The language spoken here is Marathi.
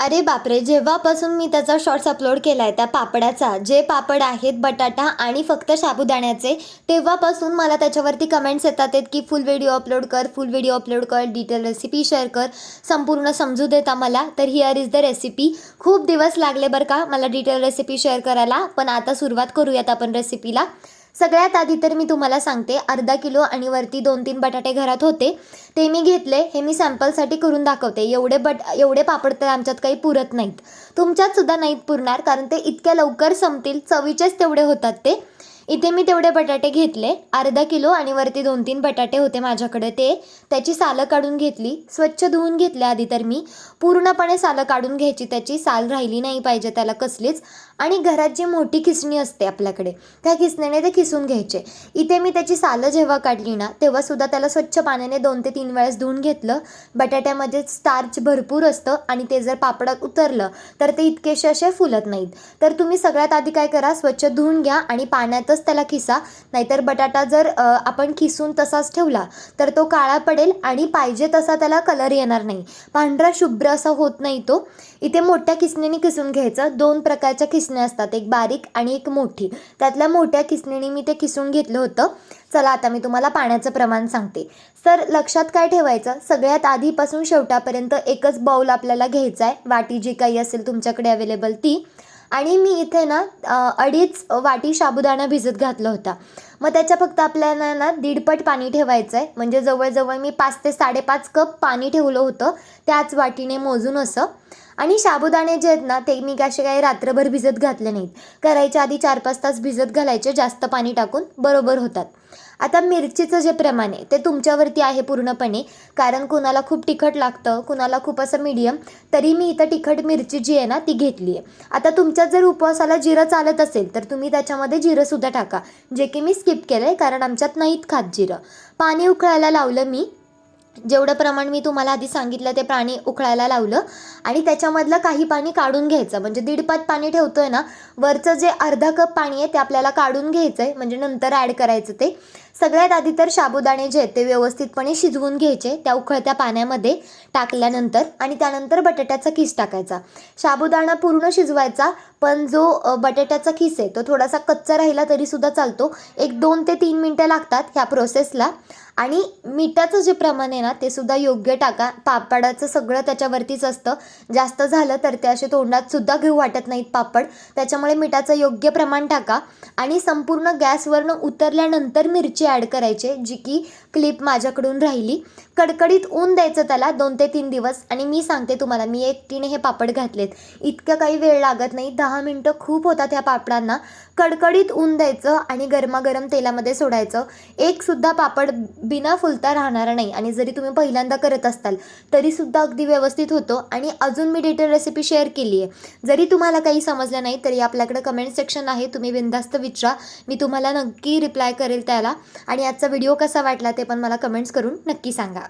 अरे बापरे जेव्हापासून मी त्याचा शॉर्ट्स अपलोड केला आहे त्या पापडाचा जे पापड आहेत बटाटा आणि फक्त साबुदाण्याचे तेव्हापासून मला त्याच्यावरती कमेंट्स येतात आहेत की फुल व्हिडिओ अपलोड कर फुल व्हिडिओ अपलोड कर डिटेल रेसिपी शेअर कर संपूर्ण समजू देता मला तर हिअर इज द रेसिपी खूप दिवस लागले बरं का मला डिटेल रेसिपी शेअर करायला पण आता सुरुवात करूयात आपण रेसिपीला सगळ्यात आधी तर मी तुम्हाला सांगते अर्धा किलो आणि वरती दोन तीन बटाटे घरात होते. ते मी घेतले हे मी सॅम्पलसाठी करून दाखवते. एवढे बट एवढे पापड तर आमच्यात काही पुरत नाहीत. तुमच्यात सुद्धा नाहीत पुरणार कारण ते इतक्या लवकर संपतील चवीचेच तेवढे होतात ते. इथे मी तेवढे बटाटे घेतले. अर्धा किलो आणि वरती दोन तीन बटाटे होते माझ्याकडे. ते त्याची सालं काढून घेतली. स्वच्छ धुवून घेतले आधी तर मी. पूर्णपणे सालं काढून घ्यायची त्याची. साल राहिली नाही पाहिजे त्याला कसलीच. आणि घरात जी मोठी खिसणी असते आपल्याकडे त्या खिसणीने ते खिसून घ्यायचे. इथे मी त्याची सालं जेव्हा काढली ना तेव्हासुद्धा त्याला स्वच्छ पाण्याने दोन ते तीन वेळेस धुवून घेतलं. बटाट्यामध्ये स्टार्च भरपूर असतं आणि ते जर पापडात उतरलं तर ते इतकेसे असे फुलत नाहीत. तर तुम्ही सगळ्यात आधी काय करा स्वच्छ धुवून घ्या आणि पाण्यातच त्याला खिसा. नाहीतर बटाटा जर आपण खिसून तसाच ठेवला तर तो काळा पडेल आणि पाहिजे तसा त्याला कलर येणार नाही. पांढरा शुभ्र असा होत नाही तो. इथे मोठ्या खिसणीने खिसून घ्यायचं. दोन प्रकारच्या खिसण्या असतात. एक बारीक आणि एक मोठी. त्यातल्या मोठ्या खिसणीने मी ते खिसून घेतलं होतं. चला आता मी तुम्हाला पाण्याचं प्रमाण सांगते. तर लक्षात काय ठेवायचं? सगळ्यात आधीपासून शेवटापर्यंत एकच बाऊल आपल्याला घ्यायचा आहे वाटी जी काही असेल तुमच्याकडे अवेलेबल ती. आणि मी इथे ना अडीच वाटी साबुदाणा भिजत घातला होता. मग त्याच्या फक्त आपल्याला ना दीडपट पाणी ठेवायचं आहे म्हणजे जवळजवळ मी पाच ते साडेपाच कप पाणी ठेवलं होतं. त्याच वाटीने मोजून असं. आणि साबुदाणे जे आहेत ना ते मी कसे काही रात्रभर भिजत घातले नाहीत. करायच्या आधी चार पाच तास भिजत घालायचे जास्त पाणी टाकून बरोबर होतात. आता मिरचीचं जे प्रमाण आहे ते तुमच्यावरती आहे पूर्णपणे कारण कुणाला खूप तिखट लागतं कुणाला खूप असं मीडियम तरी मी इथं तिखट मिरची जी आहे ना ती घेतली आहे. आता तुमच्यात जर उपवासाला जिरं चालत असेल तर तुम्ही त्याच्यामध्ये जिरंसुद्धा टाका जे की मी स्किप केलं आहे कारण आमच्यात नाहीत खात जिरं. पाणी उकळायला लावलं मी जेवढं प्रमाण मी तुम्हाला आधी सांगितलं ते पाणी उकळायला लावलं आणि त्याच्यामधलं काही पाणी काढून घ्यायचं. म्हणजे दीडपात पाणी ठेवतोय ना वरचं जे अर्धा कप पाणी आहे ते आपल्याला काढून घ्यायचं आहे म्हणजे नंतर ॲड करायचं ते. सगळ्यात आधी तर साबुदाणे जे आहेत ते व्यवस्थितपणे शिजवून घ्यायचे त्या उकळत्या पाण्यामध्ये टाकल्यानंतर आणि त्यानंतर बटाट्याचा खीस टाकायचा. साबुदाणा पूर्ण शिजवायचा पण जो बटाट्याचा खिस आहे तो थोडासा कच्चा राहिला तरीसुद्धा चालतो. एक दोन ते तीन मिनटं लागतात ह्या प्रोसेसला आणि मिठाचं जे प्रमाण आहे ना ते सुद्धा योग्य टाका. पापडाचं सगळं त्याच्यावरतीच असतं. जास्त झालं तर ते असे तोंडात सुद्धा घेऊ वाटत नाहीत पापड. त्याच्यामुळे मिठाचं योग्य प्रमाण टाका. आणि संपूर्ण गॅसवरनं उतरल्यानंतर मिरची ॲड करायचे जी की क्लिप माझ्याकडून राहिली. कडकडीत ऊन द्यायचं त्याला दोन ते तीन दिवस. आणि मी सांगते तुम्हाला मी एकटीने हे पापड घातलेत. इतकं काही वेळ लागत नाही. दहा मिनटं खूप होतात ह्या पापडांना. कडकडीत ऊन द्यायचं आणि गरमागरम तेलामध्ये सोडायचं. एकसुद्धा पापड बिना फुलता राहणार नाही. आणि जरी तुम्ही पहिल्यांदा करत असताल तरीसुद्धा अगदी व्यवस्थित होतो. आणि अजून मी डिटेल रेसिपी शेअर केली आहे जरी तुम्हाला काही समजलं नाही तरी आपल्याकडे कमेंट सेक्शन आहे. तुम्ही बिंदास्त विचारा. मी तुम्हाला नक्की रिप्लाय करेल त्याला. आणि आजचा व्हिडिओ कसा वाटला ते पण मला कमेंट्स करून नक्की सांगा.